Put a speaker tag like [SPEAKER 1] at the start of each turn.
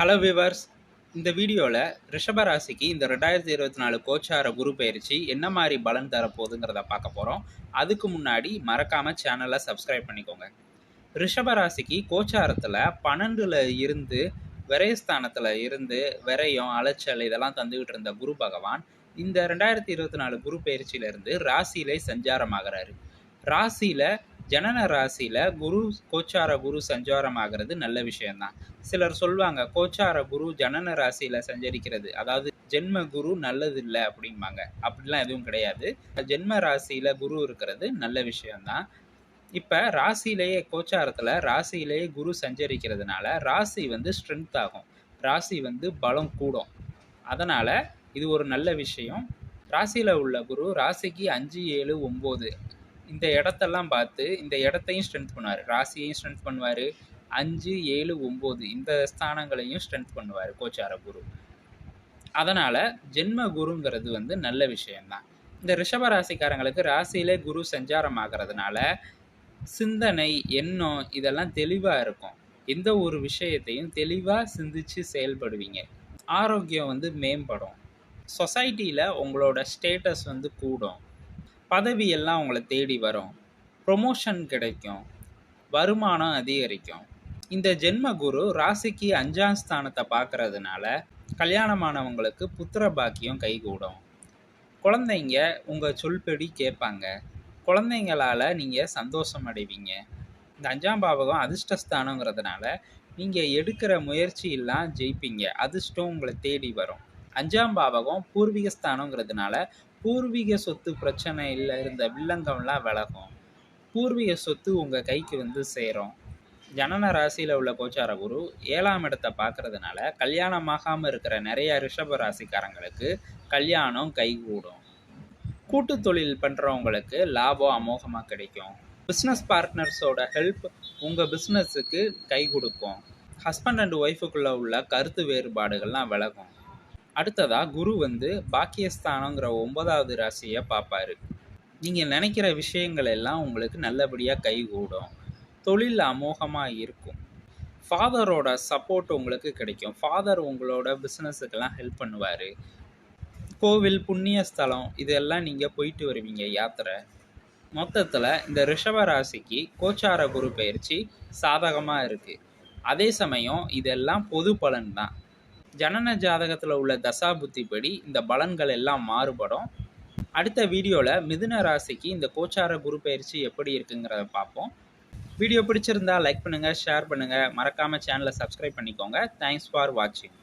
[SPEAKER 1] Hello viewers இந்த வீடியோவில் ரிஷப ராசிக்கு இந்த ரெண்டாயிரத்தி இருபத்தி நாலு கோச்சார குரு பயிற்சி என்ன மாதிரி பலன் தரப்போகுதுங்கிறத பார்க்க போகிறோம் அதுக்கு முன்னாடி மறக்காமல் சேனலை சப்ஸ்கிரைப் பண்ணிக்கோங்க. ரிஷப ராசிக்கு கோச்சாரத்தில் பன்னெண்டில் இருந்து விரயஸ்தானத்தில் இருந்து விரயம் அலைச்சல் இதெல்லாம் தந்துக்கிட்டு இருந்த குரு பகவான் இந்த ரெண்டாயிரத்தி இருபத்தி நாலு குரு பயிற்சியிலேருந்து ராசியிலே சஞ்சாரமாகிறாரு. ராசியில் ஜனன ராசியில் குரு கோச்சார குரு சஞ்சாரம் ஆகிறது நல்ல விஷயம்தான். சிலர் சொல்லுவாங்க கோச்சார குரு ஜனன ராசியில் சஞ்சரிக்கிறது. அதாவது ஜென்ம குரு நல்லது இல்லை அப்படிம்பாங்க. அப்படிலாம் எதுவும் கிடையாது. ஜென்ம ராசியில் குரு இருக்கிறது நல்ல விஷயம்தான். இப்போ ராசியிலேயே கோச்சாரத்தில் ராசியிலேயே குரு சஞ்சரிக்கிறதுனால ராசி வந்து ஸ்ட்ரென்த் ஆகும். ராசி வந்து பலம் கூடும். அதனால் இது ஒரு நல்ல விஷயம். ராசியில் உள்ள குரு ராசிக்கு அஞ்சு ஏழு ஒம்பது இந்த இடத்தெல்லாம் பார்த்து இந்த இடத்தையும் ஸ்ட்ரென்த் பண்ணுவார். ராசியையும் ஸ்ட்ரென்த் பண்ணுவார். அஞ்சு ஏழு ஒம்பது இந்த ஸ்தானங்களையும் ஸ்ட்ரென்த் பண்ணுவார் கோச்சார குரு. அதனால் ஜென்ம குருங்கிறது வந்து நல்ல விஷயம்தான். இந்த ரிஷப ராசிக்காரங்களுக்கு ராசியிலே குரு சஞ்சாரம் ஆகிறதுனால சிந்தனை எண்ணம் இதெல்லாம் தெளிவாக இருக்கும். எந்த ஒரு விஷயத்தையும் தெளிவாக சிந்திச்சு செயல்படுவீங்க. ஆரோக்கியம் வந்து மேம்படும். சொசைட்டியில் உங்களோட ஸ்டேட்டஸ் வந்து கூடும். பதவி எல்லாம் உங்களை தேடி வரும். ப்ரொமோஷன் கிடைக்கும். வருமானம் அதிகரிக்கும். இந்த ஜென்ம குரு ராசிக்கு அஞ்சாம் ஸ்தானத்தை பார்க்கறதுனால கல்யாணமானவங்களுக்கு புத்திர பாக்கியம் கைகூடும். குழந்தைங்க உங்கள் சொல்படி கேட்பாங்க. குழந்தைங்களால் நீங்கள் சந்தோஷம் அடைவீங்க. இந்த அஞ்சாம் பாவகம் அதிர்ஷ்டஸ்தானங்கிறதுனால நீங்கள் எடுக்கிற முயற்சியெல்லாம் ஜெயிப்பீங்க. அதிர்ஷ்டம் உங்களை தேடி வரும். அஞ்சாம் பாவகம் பூர்வீகஸ்தானங்கிறதுனால பூர்வீக சொத்து பிரச்சனையில் இருந்த வில்லங்கம்லாம் விலகும். பூர்வீக சொத்து உங்கள் கைக்கு வந்து சேரும். ஜனன ராசியில் உள்ள கோச்சார குரு ஏழாம் இடத்தை பார்க்கறதுனால கல்யாணமாகாமல் இருக்கிற நிறைய ரிஷப ராசிக்காரங்களுக்கு கல்யாணம் கைகூடும். கூட்டு தொழில் பண்ணுறவங்களுக்கு லாபம் அமோகமாக கிடைக்கும். பிஸ்னஸ் பார்ட்னர்ஸோட ஹெல்ப் உங்கள் பிஸ்னஸுக்கு கை கொடுக்கும் ஹஸ்பண்ட் அண்ட் ஒய்ஃபுக்குள்ளே உள்ள கருத்து வேறுபாடுகள்லாம் விலகும். அடுத்ததாக குரு வந்து பாக்கியஸ்தானங்கிற ஒன்பதாவது ராசியை பார்ப்பாரு. நீங்கள் நினைக்கிற விஷயங்கள் எல்லாம் உங்களுக்கு நல்லபடியாக கைகூடும். தொழில் அமோகமாக இருக்கும். ஃபாதரோட சப்போர்ட் உங்களுக்கு கிடைக்கும். ஃபாதர் உங்களோட பிஸ்னஸுக்கெல்லாம் ஹெல்ப் பண்ணுவார். கோவில் புண்ணிய ஸ்தலம் இதெல்லாம் நீங்கள் போயிட்டு வருவீங்க யாத்திரை. மொத்தத்தில் இந்த ரிஷப ராசிக்கு கோச்சார குரு பயிற்சி சாதகமாக இருக்குது அதே சமயம் இதெல்லாம் பொது பலன் தான். ஜனன ஜாதகத்தில் உள்ள தசா புத்திப்படி இந்த பலன்கள் எல்லாம் மாறுபடும். அடுத்த வீடியோவில் மிதுன ராசிக்கு இந்த கோச்சார குரு பயிற்சி எப்படி இருக்குங்கிறத பார்ப்போம். வீடியோ பிடிச்சிருந்தா லைக் பண்ணுங்கள் ஷேர் பண்ணுங்கள் மறக்காமல் சேனலை சப்ஸ்கிரைப் பண்ணிக்கோங்க. தேங்க்ஸ் ஃபார் வாட்சிங்